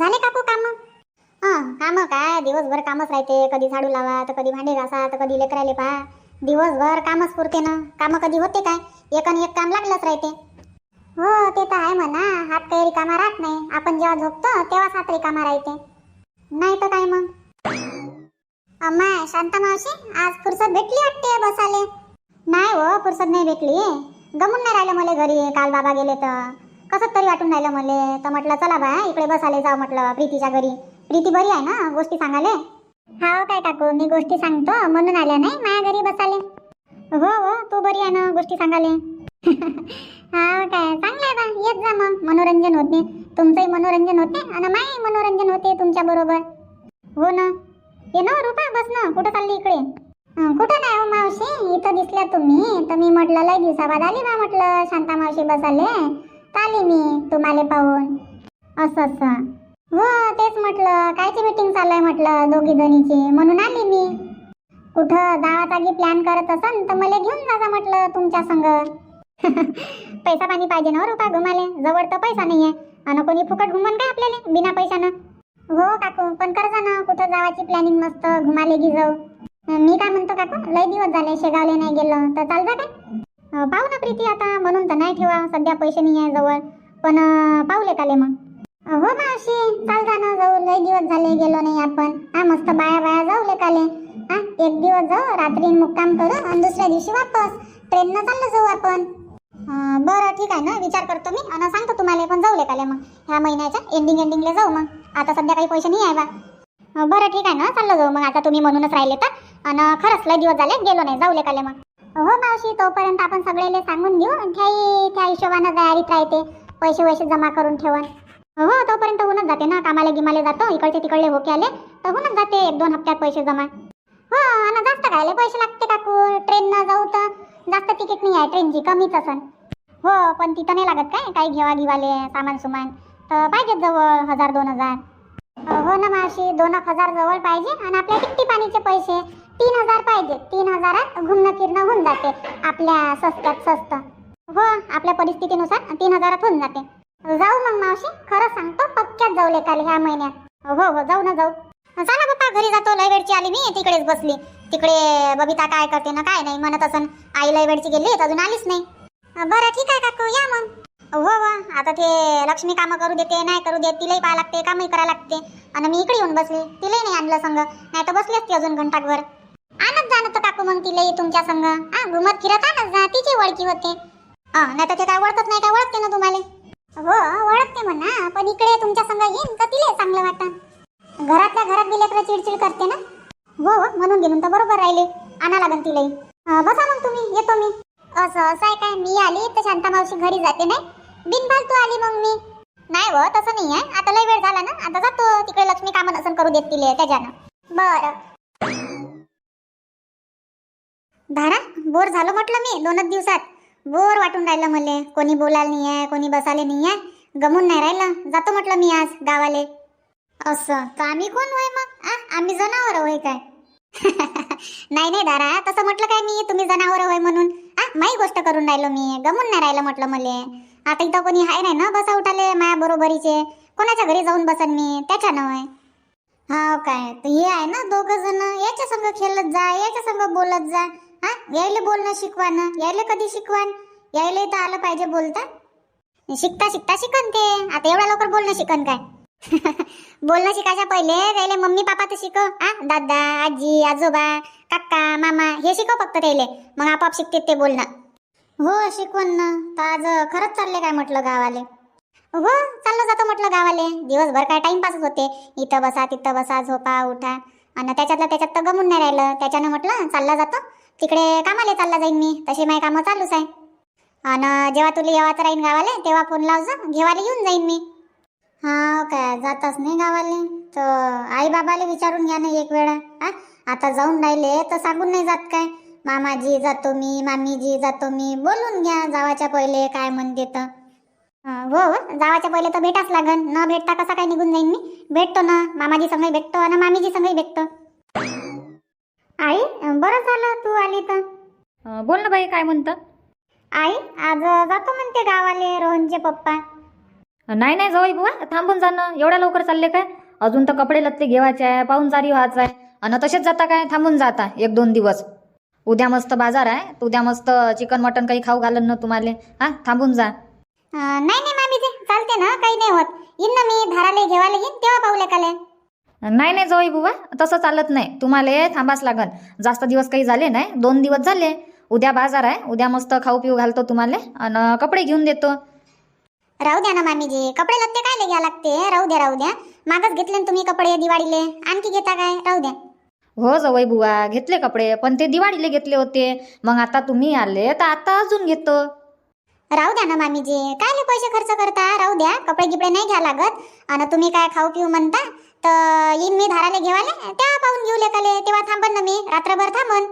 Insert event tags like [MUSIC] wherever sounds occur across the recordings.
झाले काकू काम? काम कामं काय? दिवसभर कामच राहते. कधी झाडू लावा तर कधी भांडे घासा तर कधी लेकराले पहा. दिवसभर कामच पुरते ना. कामं कधी होते काय? एक आणि एक काम लागलंच राहते. हो ते तर आहे म्हणा. हात काही रिकामा राहत नाही. आपण जेव्हा झोपतो तेव्हाच हात रिकामा राहते. नाही तर काय मग? अम्मा शांता मावशी आज फुरसत भेटली वाटते बसाले. नाही हो फुरसत नाही भेटली. गमून नाही राहिलं मला घरी. काल बाबा गेले तर. कसं तरी वाटून राहिलं मला. तर म्हटलं चला बा इकडे बसाले जाऊ म्हटलं प्रीतीच्या घरी. प्रीती बरी आहे ना गोष्टी सांगाले हा काय काकू मी गोष्टी सांगतो म्हणून आल्या नाही माझ्या घरी बसाले हो हो तू बरी आहे ना गोष्टी सांगाले [LAUGHS] हा काय चांगलं आहे बा येत जा मग मनोरंजन होते. तुमचंही मनोरंजन होते आणि माही मनोरंजन होते तुमच्या बरोबर. हो ना. ये ना रुपा बस ना कुठं चालली इकडे? कुठं नाही हो मावशी इथं दिसल्या तुम्ही. तर मी म्हटलं लय दिवसाबाद आली बा म्हटलं शांता मावशी बसाले आली मी तुम्हाला पाहून. असं असं. हो तेच म्हटलं. कायची मीटिंग चालू आहे म्हटलं दोघी जणीची. म्हणून आली मी. कुठं गावात प्लॅन करत असन तर मला घेऊन जा म्हटलं तुमच्या संग. [LAUGHS] पैसा पाणी पाहिजे ना हो रुपा घुमाले. जवळ तर पैसा नाही आहे आणि कोणी फुकट घुमन काय आपल्याला बिना पैशानं? हो काकू. पण कर जा ना. कुठं जावाची प्लॅनिंग मस्त घुमाले गी जाऊ मी काय म्हणतो काकू? लय दिवस झाले शेगावले नाही गेलो. तर चाल जा काय? पाहू ना प्रीती आता म्हणून तर नाही ठेवा सध्या पैसे नाही आहे जवळ. पण पाहुले पाहूले काले मग. हो मावशी चाल जा ना जाऊ लय दिवस झाले गेलो नाही आपण. हा मस्त बाया बाया जाऊ काले. हा एक दिवस जाऊ रात्री मुक्काम करू आणि दुसऱ्या दिवशी वापस. ट्रेननं चाललं जाऊ आपण. बरं ठीक आहे ना विचार करतो मी आणि सांगतो तुम्हाला पण जाऊ काले मग. ह्या महिन्याच्या एंडिंग एंडिंगला जाऊ मग. आता सध्या काही पैसे नाही आहे बा. बरं ठीक आहे ना चाललं जाऊ मग. आता तुम्ही म्हणूनच राहिले तर आणि खरंच लय दिवस झाले गेलो नाही जाऊ काले मग. हो मावशी तोपर्यंत आपण सगळेले सांगून घेऊ त्याही त्या हिशोबानं तयारीत राहते. पैसे वैसे जमा करून ठेवून. हो तोपर्यंत होऊनच जाते ना. कामाला गिमाले जातो. इकडचे तिकडले होके आले तर होऊनच जाते. एक दोन हप्त्यात पैसे जमा. हो आणि जास्त कायले पैसे लागते काकू? ट्रेननं जाऊ तर जास्त तिकीट नाही आहे. ट्रेनची कमीच असन. हो पण तिथं नाही लागत काय? काही घेवा घेवाले सामान सुमान. तर पाहिजेत जवळ हजार दोन हजार. हो ना मावशी दोन एक हजार जवळ पाहिजे. आणि आपल्या किती पाणीचे पैसे. तीन हजार पाहिजे. तीन हजारात घुमणं फिरणं होऊन जाते. आपल्या स्वस्तात स्वस्त हो आपल्या परिस्थितीनुसार तीन हजारात होऊन जाते. जाऊ मग मावशी खरं सांगतो पक्क्यात जाऊ लेकाल ह्या महिन्यात. हो हो जाऊ ना जाऊ. चला बाप्पा घरी जातो. लय वेळची आली मी तिकडेच बसली. तिकडे बबिता काय करते ना काय नाही म्हणत असन. आई लय वेळची गेली तर अजून आलीच नाही. बरं ठीक आहे काकू या मग. हो हो आता ते लक्ष्मी कामं करू देते नाही करू देत तिलाही पाहा लागते कामही करावं लागते. आणि मी इकडे येऊन बसली तिलाही नाही आणलं संग. नाही तर बसली असती अजून घंटाभर. आणत जा ना तर काकू मग तिला तुमच्या संग. हा घुमत फिरत आणत जा तिची ओळखी होते. नाही तर ते काय ओळखत नाही काय ओळखते ना तुम्हाला? हो ओळखते म्हणा पण इकडे तुमच्या संग येईन तर तिला चांगलं वाटतं घरातल्या घरात गेले लेकरं चिडचिड करते ना? हो, हो म्हणून गेलो तर बरोबर राहिले. आणा लागन तिलाही बसा मग तुम्ही येतो मी. असं असं आहे काय? मी आली तर शांता मावशी घरी जाते नाही? बिनफालतू आली मग मी. नाही व तसं नाही आहे. आता लय वेळ झाला ना? आता जातो. तिकडे लक्ष्मी कामं नसन करू देत तिले त्याच्यानं. बरं. धारा बोर झालो म्हटलं मी दोनच दिवसात. बोर वाटून राहिलं मले. कोणी बोलायला नाही आहे कोणी बसायला नाही आहे गमून नाही राहिलं. जातो म्हटलं मी आज गावाले. असं. तर आम्ही कोण होय मग? आ? आम्ही जनावर होय काय? [LAUGHS] नाही नाही दारा तसं म्हटलं काय मी? तुम्ही जनावर होय म्हणून. आ? माही गोष्ट करून राहिलो मी. गमून नाही राहिलं म्हटलं मले. आता इथं कोणी आहे नाही ना बसा उठाले माया बरोबरीचे? कोणाच्या घरी जाऊन बसन मी? त्याच्यानं होय. हा काय? तर हे आहे ना दोघं जण. याच्या संग खेळत जा याच्या संग बोलत जा. हा? यायले बोलणं शिकवा ना यायले कधी शिकवान? यायले तर आलं पाहिजे बोलता. शिकता शिकता शिकन ते. आता एवढ्या लवकर बोलणं शिकन काय? [LAUGHS] बोलणं शिकायच्या पहिले त्याले मम्मी पापा तर शिकव. हा? दादा आजी आजोबा काका मामा हे शिकव फक्त त्याले मग आपाप शिकते ते बोलणं. हो शिकवण ना. तर आज खरंच चालले काय म्हटलं गावाले? हो चाललं जातो म्हटलं गावाले. दिवसभर काय टाइमपासच होते. इथं बसा तिथं बसा झोपा उठा. आणि त्याच्यातलं त्याच्यात तर गमून नाही राहिलं. त्याच्यानं म्हटलं चालला जातं. तिकडे कामाले चालला जाईन मी. तशी माझी कामं चालूच आहे. आणि जेव्हा तुला येवाचं राहीन गावाले तेव्हा फोन लावजा घेवाले येऊन जाईन मी. हा काय जातच नाही गावाले. तर आई बाबाले विचारून घ्या ना एक वेळा. हा आता जाऊन राहिले तर सांगून नाही जात काय. मामाजी जातो मी मामीजी जातो मी. बोलून घ्या जावाच्या पहिले काय म्हणते तर. हो, हो जावाच्या पहिले तर भेटाच लागन. न भेटता कसा काय निघून जाईन मी? भेटतो ना. मामाजी संगही भेटतो आणि मामीजी संगही भेटतो. आई बरं झालं तू आली तर. अं, बोल ना बाई काय म्हणतं? आई आज जातो म्हणते गावाले रोहनचे पप्पा. नाही नाही जवळ बुवा थांबून जा ना. एवढ्या लवकर चालले काय? अजून तर कपडे लत्ते घेवायचे आहे पाहुणचारी व्हायचं आहे आणि तसेच जाता काय? थांबून जाता एक दोन दिवस. उद्या मस्त बाजार आहे तर उद्या मस्त चिकन मटन काही खाऊ घालन ना तुम्हाला. हा थांबून जा. अं, नाही नाही मामीजी चालते ना काही नाही होत. येईन ना मी धाराले घेवायला येईन तेव्हा पाहू लेकाले. नाही नाही जवळ बुवा तसं चालत नाही. तुम्हाला थांबाच लागन जास्त दिवस काही झाले नाही दोन दिवस झाले. उद्या बाजार आहे उद्या मस्त खाऊ पिऊ घालतो तुम्हाला आणि कपडे घेऊन देतो. राहू द्या ना मामीजी कपडे लत्ते काय घ्या लागते? राहू द्या राहू द्या. मागच घेतले ना तुम्ही कपडे दिवाळीले? आणखी घेता काय? राहू द्या. हो जवळ बुवा घेतले कपडे पण ते दिवाळीला घेतले होते. मग आता तुम्ही आले तर आता अजून घेतो. राहू द्या ना मामीजी. काय पैसे खर्च करता? राहू द्या. कपडे गिपडे नाही घ्या लागत. आणि तुम्ही काय खाऊ पिऊ म्हणता? तर येईन मी धाराले घेवाले. तेव्हा पाहून घेऊ लेकाले. तेव्हा थांबन ना मी. रात्रभर थांबन.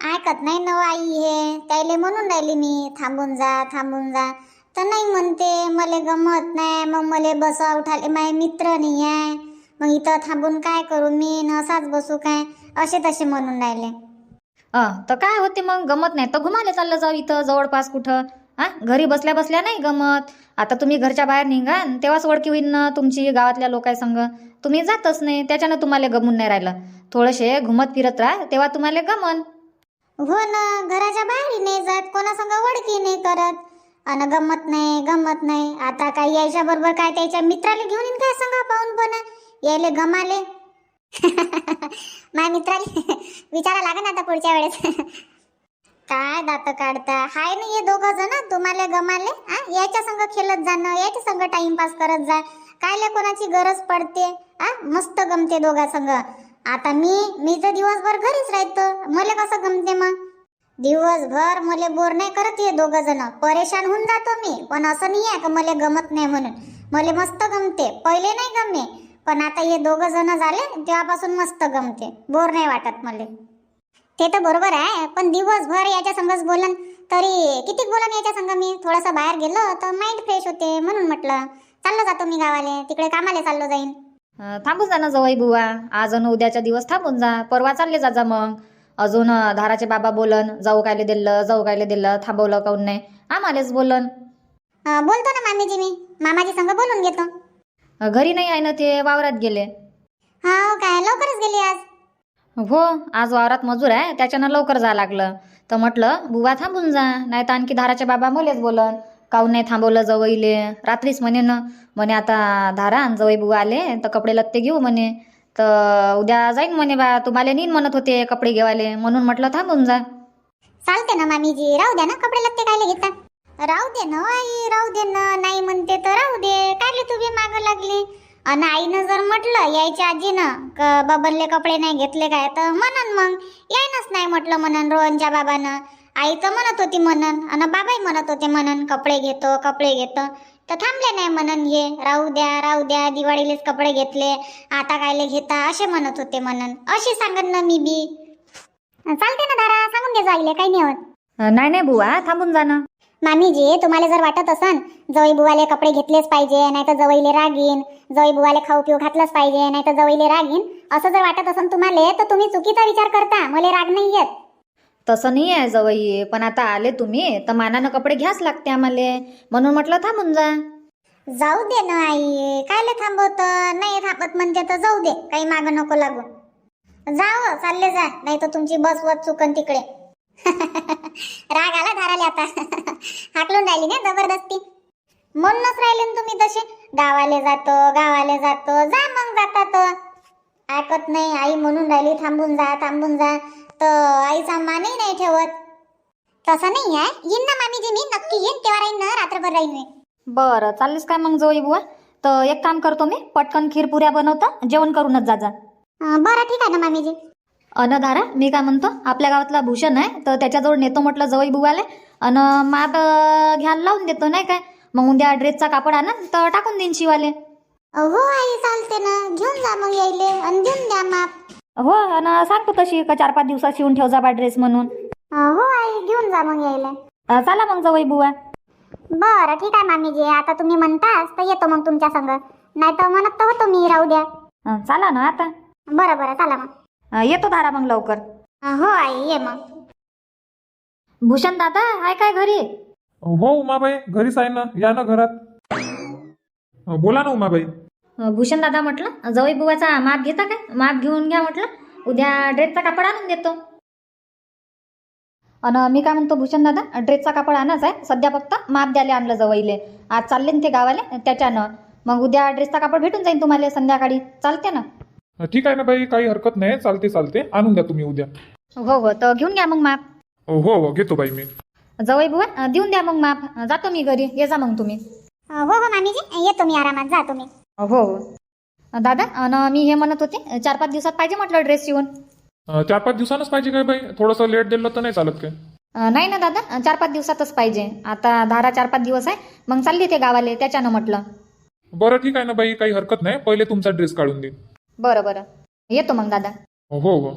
ऐकत नाही न आई हे. त्याले म्हणून राहिली मी. थांबून जा थांबून जा. तर नाही म्हणते. मले गमत नाही. मग मले बसा उठाले. माझे मित्र नाही आहे. मग इथं थांबून काय करू मी? न असाच बसू काय? असे तसे म्हणून राहिले. तर काय होते मग? गमत नाही. तर घुमाले चाललं जाऊ इथं. जवळपास कुठं? हा? घरी बसल्या बसल्या नाही गमत. आता तुम्ही घरच्या बाहेर निघा तेव्हाच ओळखी होईन ना तुमची गावातल्या लोकांसंग तुम्ही जातच नाही त्याच्यानं तुम्हाला गमून नाही राहिलं. थोडेसे घुमत फिरत राहा तेव्हा तुम्हाला गमन. हो ना घराच्या बाहेर नाही जात कोणासंग ओळखी नाही करत. अन गमत नाही गमत नाही. आता काय यायच्या बरोबर काय त्याच्या मित्राला घेऊन येईन काय सांगा पाहून पण? यायले गमाले. [LAUGHS] माझ्या मित्राले [LAUGHS] विचारा लागेल आता पुढच्या वेळेस. [LAUGHS] काय दात काढता? हाय ना ये दोघ जण तुम्हाला गमाले? आ याच्या संग खेळत जाणं याच्या संग टाइमपास करत जा. कायले कोणाची गरज पडते? आ मस्त गमते दोघा संग. आता मी मी तर दिवसभर घरीच राहतो. मला कसं गमते मग? दिवसभर मला बोर नाही करत ये दोघ जण. परेशान होऊन जातो मी. पण असं नाही आहे का मला गमत नाही म्हणून? मला मस्त गमते. पहिले नाही गमे. पण आता हे दोघ जण झाले तेव्हापासून मस्त गमते. बोर नाही वाटत मला. ते तर बरोबर आहे पण दिवसभर याच्या संगच बोलन तरी किती बोलन याच्या संग मी? थोडंसं बाहेर गेलो तर माइंड फ्रेश होते म्हणून म्हटलं. चाललो जातो मी गावाले तिकडे कामाला चाललो जाईन. अं, थांबून जा ना जवळ बुवा. आज अन उद्याच्या दिवस थांबून जा. परवा चालले जा जा मग. अजून अं, धाराचे बाबा बोलन जाऊ कायले दिलं जाऊ कायले दिलं थांबवलं काऊन नाही? आम्हालेच बोलन. अं, बोलतो ना मामीजी मी. मामाजी संग बोलून घेतो. अं, घरी नाही आहे ना ते वावरात गेले. हा काय लवकरच गेली आज. हो आज वावरात मजूर आहे त्याच्यानं लवकर जा लागलं. तर म्हटलं बुवा थांबून जा नाही तर आणखी धाराच्या बाबा मलेच बोलन. काऊन नाही थांबवलं जवईले? रात्रीच म्हणे ना. म्हणे आता धारा आणि जवई बुवा आले तर कपडे लत्ते घेऊ म्हणे. तर उद्या जाईन म्हणे बा तुम्हाला नीन म्हणत होते कपडे घेवाले म्हणून म्हटलं थांबून जा. चालते ना मामीजी राहू द्या ना कपडे लत्ते कायले घेता. राहू दे ना आई राहू दे ना. नाही म्हणते तर राहू दे. कायले तुम्ही माग लागली? आणि आईनं जर म्हटलं यायच्या आजीनं क बबनले कपडे नाही घेतले काय? तर म्हणन मग यायनच नाही म्हटलं म्हणन रोहनच्या बाबानं. आई तर म्हणत होती म्हणन आणि बाबाही म्हणत होते म्हणन कपडे घेतो कपडे घेतो. तर थांबले नाही म्हणन हे राहू द्या राहू द्या दिवाळीलेच कपडे घेतले आता कायले घेता? असे म्हणत होते म्हणन. अशी सांगन ना मी बी. चालते ना दारा सांगून दे जाईले काही नाही होत. नाही नाही बुवा थांबून जाणं मामीजी तुम्हाला जर वाटत असन जवई बुवाले कपडे घेतलेच पाहिजे नाही तर जवईले रागीन जवई बुवाले खाऊ पिऊ घातलंच पाहिजे नाही तर जवईले रागीन असं जर वाटत असन तुम्हाला तर तुम्ही चुकीचा विचार करता मला राग नाही येत तसं नाही आहे जवई पण आता आले तुम्ही तर मानानं कपडे घ्याच लागते आम्हाला म्हणून म्हटलं थांबून जा. जाऊ दे ना आई कायले थांबवत? नाही थांबत म्हणते तर जाऊ दे काही माग नको लागू. जाव चालले जा नाही तर तुमची बस वत चुकन तिकडे. [LAUGHS] राग आला धाराले आता. [LAUGHS] हाकलून राहिली ना जबरदस्ती. म्हणूनच राहिले ना तुम्ही तसे. गावाले जातो गावाले जातो जा मग जाता तर ऐकत नाही आई म्हणून राहिली थांबून जा थांबून जा. तर आईचा मानही नाही ठेवत. तसं नाही आहे. येईन ना मामीजी मी नक्की येईन तेव्हा राहीन ना रात्रभर राहीन मी. बरं चाललीस काय मग जवई बुवा? तर एक काम करतो मी पटकन खीर पुऱ्या बनवता जेवण करूनच जा जा. बरं ठीक आहे ना मामीजी. अनधारा मी काय म्हणतो आपल्या गावातला भूषण आहे तर त्याच्याजवळ नेतो म्हटलं जवळ बुवाले अन माप घ्यायला लावून देतो नाही काय? मग उद्या ड्रेसचा कापड आणा तर टाकून देईन शिवाले. हो आई चालते ना. घेऊन जा मग यायले आणि देऊन द्या माप. हो आणि सांगतो तशी का चार पाच दिवसात शिवून ठेव जा बा ड्रेस म्हणून. हो आई घेऊन जा मग यायले. अं, चला मग जवळ बुवा. बरं ठीक आहे मामीजी. आता तुम्ही म्हणताच तर येतो मग तुमच्या संग. नाही तर म्हणत तर होतो मी राहू द्या. अं, चला ना आता. बरं बरं चला मग. येतो धारा मग लवकर. हो आई ये मग. भूषण दादा आहे काय घरी? हो उमाबाई घरीच आहे ना या ना घरात. बोला ना उमाबाई. भूषण दादा म्हटलं जवळ बुवाचा माप घेता काय? माप घेऊन घ्या म्हटलं उद्या ड्रेसचा कापड आणून देतो. अन मी काय म्हणतो भूषण दादा ड्रेसचा कापड आणाच आहे. सध्या फक्त माप द्यायला आणलं जवळले आज चालले ना ते गावाले त्याच्यानं. मग उद्या ड्रेसचा कापड भेटून जाईल तुम्हाला संध्याकाळी. चालते ना? ठीक आहे ना बाई काही हरकत नाही. चालते चालते. आणून द्या तुम्ही उद्या. हो हो. तर घेऊन घ्या मग माप. हो हो घेतो बाई मी. जवळ बुवा अं, देऊन द्या मग माप. जातो मी घरी. ये जा मग तुम्ही. हो हो मामीजी. येतो मी आरामात. जा तुम्ही. हो हो. दादा अन मी हे म्हणत होते चार पाच दिवसात पाहिजे म्हटलं ड्रेस शिवून? अं, चार पाच दिवसानंच पाहिजे काय बाई? थोडंसं लेट दिलं तर नाही चालत काय? अं, नाही ना दादा चार पाच दिवसातच पाहिजे. आता धारा चार पाच दिवस आहे मग चालली ते गावाले त्याच्यानं म्हटलं. बरं ठीक आहे ना बाई. काही हरकत नाही. पहिले तुमचा ड्रेस काढून देईन. बरं बरं. येतो मग दादा. हो हो.